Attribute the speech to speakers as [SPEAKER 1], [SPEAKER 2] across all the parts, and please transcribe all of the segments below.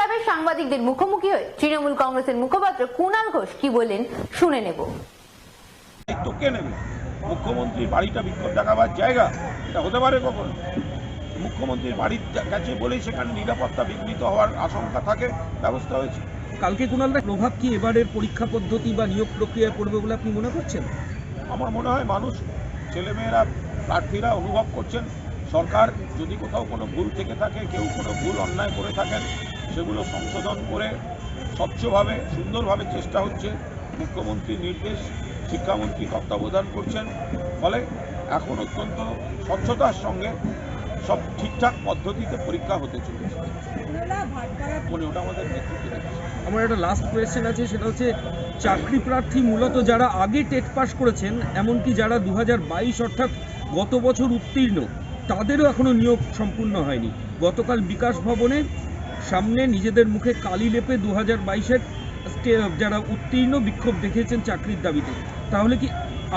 [SPEAKER 1] ক্লাবের সাংবাদিকদের মুখোমুখি হয়ে তৃণমূল কংগ্রেসের মুখপাত্র কুণাল ঘোষ কি বললেন শুনে নেব।
[SPEAKER 2] কে নেবে? মুখ্যমন্ত্রীর বাড়িটা বিক্ষোভ দেখাবার জায়গা? এটা হতে পারে কখনো? মুখ্যমন্ত্রীর বাড়ির কাছে বলেই সেখানে নিরাপত্তা বিঘ্নিত হওয়ার আশঙ্কা থাকে ব্যবস্থা হয়েছে।
[SPEAKER 3] কালকে কুণালদা প্রভাব কি এবারের পরীক্ষা পদ্ধতি বা নিয়োগ প্রক্রিয়ায় পড়বে বলে আপনি মনে করছেন?
[SPEAKER 2] আমার মনে হয় মানুষ ছেলেমেয়েরা প্রার্থীরা অনুভব করছেন সরকার যদি কোথাও কোনো ভুল থেকে থাকে কেউ কোনো ভুল অন্যায় করে থাকেন সেগুলো সংশোধন করে স্বচ্ছভাবে, সুন্দরভাবে চেষ্টা হচ্ছে। মুখ্যমন্ত্রীর নির্দেশ, শিক্ষামন্ত্রী তত্ত্বাবধান করছেন। ফলে এখন অত্যন্ত স্বচ্ছতার সঙ্গে সব ঠিকঠাক পদ্ধতিতে পরীক্ষা হতে চলেছে। ওটা আমাদের
[SPEAKER 3] আমার একটা লাস্ট কোয়েশ্চেন আছে, সেটা হচ্ছে চাকরি প্রার্থী মূলত যারা আগে টেট পাস করেছেন, এমনকি যারা দু বাইশ অর্থাৎ গত বছর উত্তীর্ণ, তাদেরও এখনও নিয়োগ সম্পূর্ণ হয়নি। গতকাল বিকাশ ভবনে সামনে নিজেদের মুখে কালি লেপে দু হাজার বাইশের যারা উত্তীর্ণ বিক্ষোভ দেখিয়েছেন চাকরির দাবিতে, তাহলে কি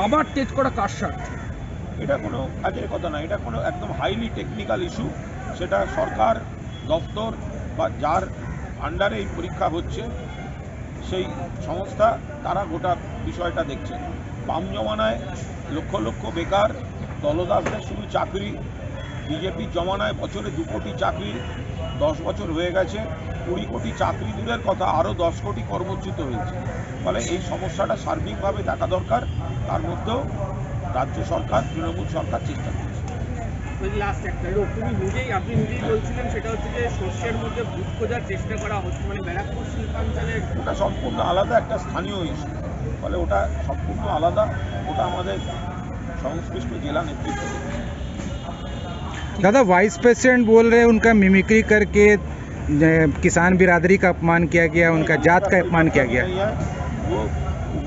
[SPEAKER 3] আবার টেট করা কার স্বার্থে?
[SPEAKER 2] এটা কোনো কাজের কথা না, এটা কোনো একদম হাইলি টেকনিক্যাল ইস্যু সেটা সরকার, দপ্তর বা যার আন্ডারে এই পরীক্ষা হচ্ছে, সেই সংস্থা, তারা গোটা বিষয়টা দেখছে। বাম জমানায় লক্ষ লক্ষ বেকার, দলদাসদের শুধু চাকরি, বিজেপির জমানায় বছরে দু কোটি চাকরি দশ বছর হয়ে গেছে কুড়ি কোটি চাকরি দূরের কথা আরও দশ কোটি কর্মচ্যুত হয়েছে। ফলে এই সমস্যাটা সার্বিকভাবে দেখা দরকার তার মধ্যেও রাজ্য সরকার তৃণমূল সরকার চেষ্টা করছে।
[SPEAKER 4] লাস্ট একটা লোক তুমি নিজেই আপনি নিজেই বলছিলেন সেটা হচ্ছে যে শস্যের মধ্যে ভূত খোঁজার চেষ্টা করা হচ্ছে মানে ব্যারাকপুর শিল্পাঞ্চলের
[SPEAKER 2] ওটা সম্পূর্ণ আলাদা একটা স্থানীয় ইস্যু ফলে ওটা সম্পূর্ণ আলাদা ওটা আমাদের সংশ্লিষ্ট জেলা নেতৃত্ব।
[SPEAKER 5] दादा वाइस प्रेसिडेंट बोल रहे हैं उनका मिमिक्री करके अ, किसान बिरादरी का अपमान किया गया उनका जात का अपमान किया गया
[SPEAKER 2] नहीं है वो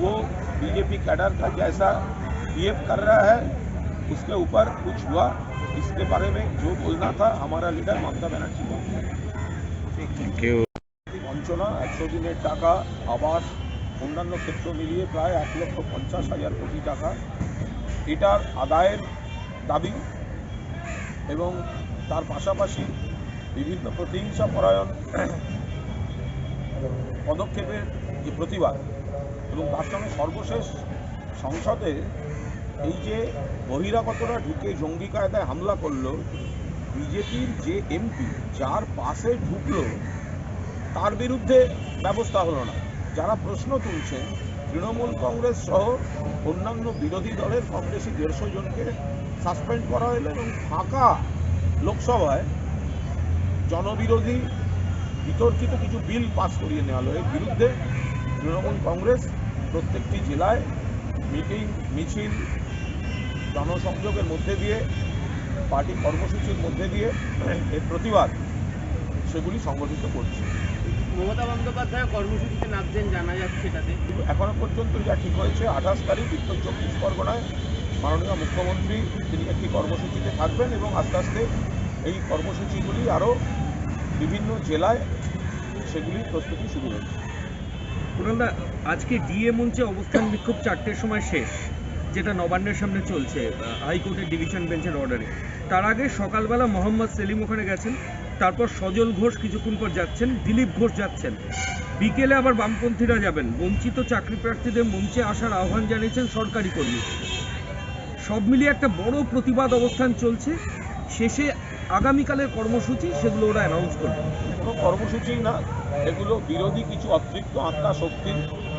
[SPEAKER 2] वो बीजेपी कैडर का जैसा बिहेव कर रहा है उसके ऊपर कुछ हुआ इसके बारे में जो बोलना था हमारा लीडर ममता बनर्जी बोल
[SPEAKER 5] थैंक यू
[SPEAKER 2] বঞ্চনা একশো দিনের টাকা আবাস অন্যান্য ক্ষেত্র মিলিয়ে প্রায় এক লক্ষ পঞ্চাশ হাজার কোটি টাকা এটার আদায়ের দাবি এবং তার পাশাপাশি বিভিন্ন প্রতিহিংসা পরায়ণ পদক্ষেপের যে প্রতিবাদ এবং তার সঙ্গে সর্বশেষ সংসদে এই যে বহিরাগতরা ঢুকে জঙ্গি কায়দায় হামলা করল, বিজেপির যে এমপি যার পাশে ঢুকলো, তার বিরুদ্ধে ব্যবস্থা হলো না। যারা প্রশ্ন তুলছেন, তৃণমূল কংগ্রেস সহ অন্যান্য বিরোধী দলের কংগ্রেসি দেড়শো জনকে সাসপেন্ড করা হলো এবং ফাঁকা লোকসভায় জনবিরোধী বিতর্কিত কিছু বিল পাস করিয়ে নেওয়া হলো। এর বিরুদ্ধে তৃণমূল কংগ্রেস প্রত্যেকটি জেলায় মিটিং মিছিল জনসংযোগের মধ্যে দিয়ে পার্টি কর্মসূচির মধ্যে দিয়ে এর প্রতিবাদ সেগুলি সংগঠিত করছে।
[SPEAKER 4] মমতা বন্দ্যোপাধ্যায় কর্মসূচিতে নাচছেন জানা যাচ্ছে এটাতে।
[SPEAKER 2] এখনও পর্যন্ত যা ঠিক হয়েছে আঠাশ তারিখ উত্তর চব্বিশ পরগনায় মাননীয় মুখ্যমন্ত্রী, তিনি একটি কর্মসূচিতে থাকবেন এবং আস্তে আস্তে এই কর্মসূচিগুলি আরও বিভিন্ন জেলায় সেগুলির প্রস্তুতি শুরু হয়েছে
[SPEAKER 3] কুণালদা আজকে ডিএ মঞ্চে অবস্থান বিক্ষোভ চারটের সময় শেষ, যেটা নবান্নের সামনে চলছে হাইকোর্টের ডিভিশন বেঞ্চের অর্ডারে। তার আগে সকালবেলা মোহাম্মদ সেলিম ওখানে গেছেন, তারপর সজল ঘোষ কিছুক্ষণ পর যাচ্ছেন, দিলীপ ঘোষ যাচ্ছেন। বিকেলে আবার বামপন্থীরা যাবেন। বঞ্চিত চাকরি প্রার্থীদের মঞ্চে আসার আহ্বান জানিয়েছেন সরকারি কর্মী সব মিলিয়ে একটা বড় প্রতিবাদ অবস্থান চলছে। শেষে আগামীকালের কর্মসূচি সেগুলো ওরা অ্যানাউন্স করবে।
[SPEAKER 2] কর্মসূচি না, এগুলো বিরোধী কিছু অতৃপ্ত আত্মা শক্তি,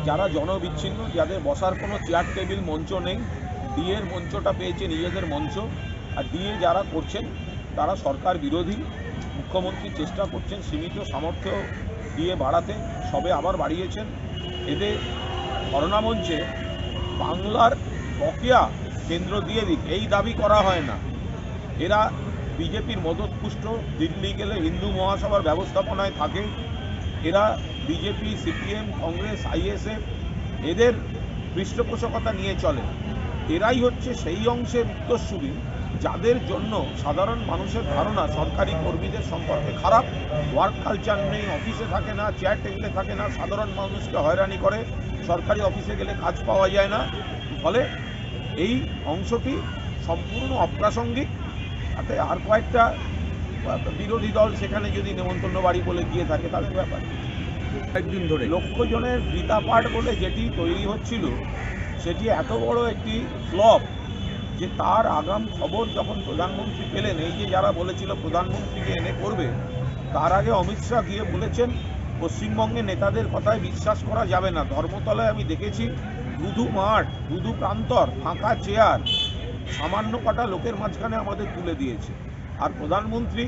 [SPEAKER 2] যারা জনবিচ্ছিন্ন, যাদের বসার কোনো চেয়ার টেবিল মঞ্চ নেই। ডিএর মঞ্চটা পেয়েছে নিজেদের মঞ্চ, আর ডিএ যারা করছেন, তারা সরকার বিরোধী। মুখ্যমন্ত্রী চেষ্টা করছেন সীমিত সামর্থ্য দিয়ে বাড়াতে, সবে আবার বাড়িয়েছেন। এতে করোনা মঞ্চে বাংলার বকেয়া কেন্দ্র দিয়ে দিক, এই দাবি করা হয় না। এরা বিজেপির মদতপুষ্ট, দিল্লি গেলে হিন্দু মহাসভার ব্যবস্থাপনায় থাকে। এরা বিজেপি, সিপিএম, কংগ্রেস, আইএসএফ, এদের পৃষ্ঠপোষকতা নিয়ে চলে। এরাই হচ্ছে সেই অংশের উত্তরসূরি, যাদের জন্য সাধারণ মানুষের ধারণা সরকারি কর্মীদের সম্পর্কে খারাপ। ওয়ার্ক কালচার নেই, অফিসে থাকে না চেয়ার টেবিলে থাকে না, সাধারণ মানুষকে হয়রানি করে। সরকারি অফিসে গেলে কাজ পাওয়া যায় না। ফলে এই অংশটি সম্পূর্ণ অপ্রাসঙ্গিক। তাতে আর কয়েকটা বিরোধী দল সেখানে যদি নেমন্তন্ন বাড়ি বলে গিয়ে থাকে তাদের ব্যাপার
[SPEAKER 3] কয়েকদিন ধরে।
[SPEAKER 2] লক্ষ জনের গীতা পাঠ বলে যেটি তৈরি হচ্ছিল সেটি এত বড় একটি ফ্লপ যে তার আগাম খবর যখন প্রধানমন্ত্রী পেলেন এই যে যারা বলেছিল প্রধানমন্ত্রীকে এনে করবে তার আগে অমিত শাহ গিয়ে বলেছেন পশ্চিমবঙ্গের নেতাদের কথায় বিশ্বাস করা যাবে না। ধর্মতলায় আমি দেখেছি দুধু মাঠ দুধু প্রান্তর, ফাঁকা চেয়ার, সামান্য কটা লোকের মাঝখানে আমাদের তুলে দিয়েছে। আর প্রধানমন্ত্রী